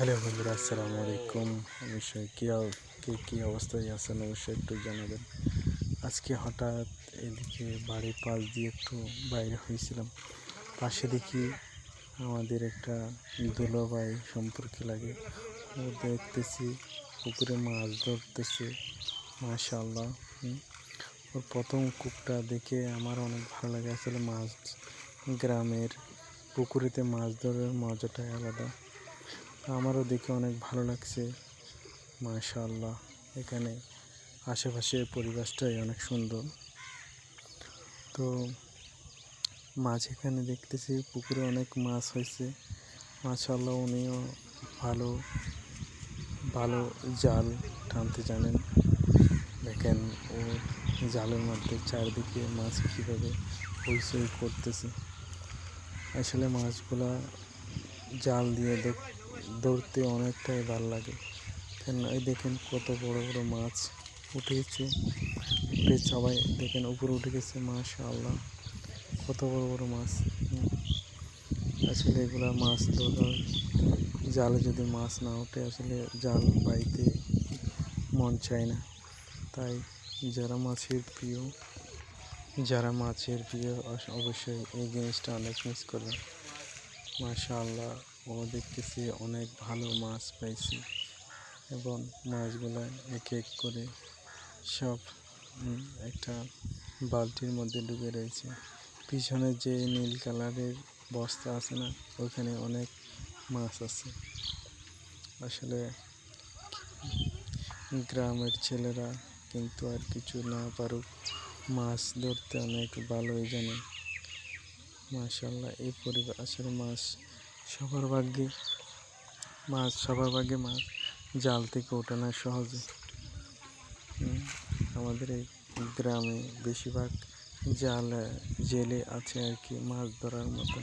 Hello বন্ধুরা, আসসালামু আলাইকুম। অবশ্যই কী কে, কী অবস্থায় আছেন অবশ্যই একটু জানাবেন। আজকে হঠাৎ এদিকে বাড়ির পাশ দিয়ে একটু বাইরে হয়েছিলাম। পাশে দেখি আমাদের একটা দুলোভাই সম্পর্কে লাগে। ও দেখতেছি পুকুরে মাছ ধরতেছে মাশাল্লাহ। ওর প্রথম কূপটা দেখে আমার অনেক ভালো লাগে। আসলে মাছ গ্রামের পুকুরেতে মাছ ধরার মজাটাই আলাদা। আমারও দেখে অনেক ভালো লাগছে। মাশাআল্লাহ, এখানে আশেপাশে পরিবেশটাই অনেক সুন্দর। তো মাছ এখানে দেখতেছি পুকুরে অনেক মাছ হয়েছে। মাশাআল্লাহ উনিও ভালো ভালো জাল টানতে জানেন। দেখেন ও জালের মধ্যে চারদিকে মাছ কীভাবে হইচই করতেছে। আসলে মাছগুলা জাল দিয়ে দেখ- ধরতে অনেকটাই ভালো লাগে। কেন এই দেখেন কত বড় বড় মাছ উঠেছে। উঠে সবাই দেখেন উপরে উঠে গেছে, মাশাআল্লাহ। কত বড় বড় মাছ। আসলে এগুলা মাছ ধরার জালে যদি মাছ না ওঠে, আসলে জাল বাইতে মন চায় না। তাই যারা মাছের প্রিয়, যারা মাছের প্রিয় অবশ্যই এই জিনিসটা অনেক মিস করবেন। করবে মাশাআল্লাহ। ও দেখতেছি অনেক ভালো মাছ পাইছি এবং মাছগুলো এক এক করে সব একটা বালতির মধ্যে ডুবে রয়েছে। পিছনে যে নীল কালারের বস্তা আছে না, ওখানে অনেক মাছ আছে। আসলে গ্রামের ছেলেরা কিন্তু আর কিছু না পারুক মাছ ধরতে অনেক ভালোই জানে। মাশাল্লাহ এই পরিবার, আসলে মাছ সবার ভাগ্যে মাছ, সবার ভাগ্যে মাছ। জাল থেকে ওঠে না সহজে আমাদের এই গ্রামে বেশিরভাগ জাল জেলে আছে আর কি, মাছ ধরার মতো।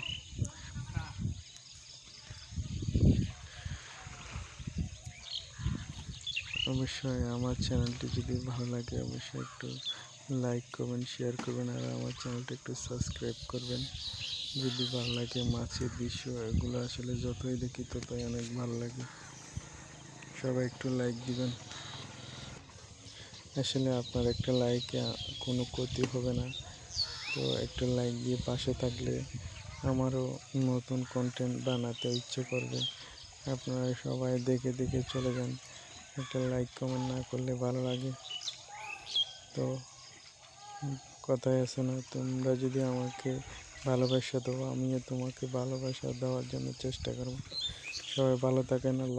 অবশ্যই আমার চ্যানেলটি যদি ভালো লাগে, অবশ্যই একটু লাইক করবেন শেয়ার করবেন, আর আমার চ্যানেলটা একটু সাবস্ক্রাইব করবেন। যদি ভালো লাগে, মাছের দৃশ্য এগুলো আসলে যতই দেখি ততই অনেক ভালো লাগে। সবাই একটু লাইক দিবেন। আসলে আপনার একটা লাইকে কোনো ক্ষতি হবে না। তো একটা লাইক দিয়ে পাশে থাকলে আমারও নতুন কন্টেন্ট বানাতে ইচ্ছে করবে। আপনারা সবাই দেখে দেখে চলে যান। একটা লাইক কমেন্ট না করলে ভালো লাগে। তো কথাই আছে না, তোমরা যদি আমাকে ভালোবাসা দেবো আমিও তোমাকে ভালোবাসা দেওয়ার জন্য চেষ্টা করব। সবাই ভালো থাকেন আল্লাহ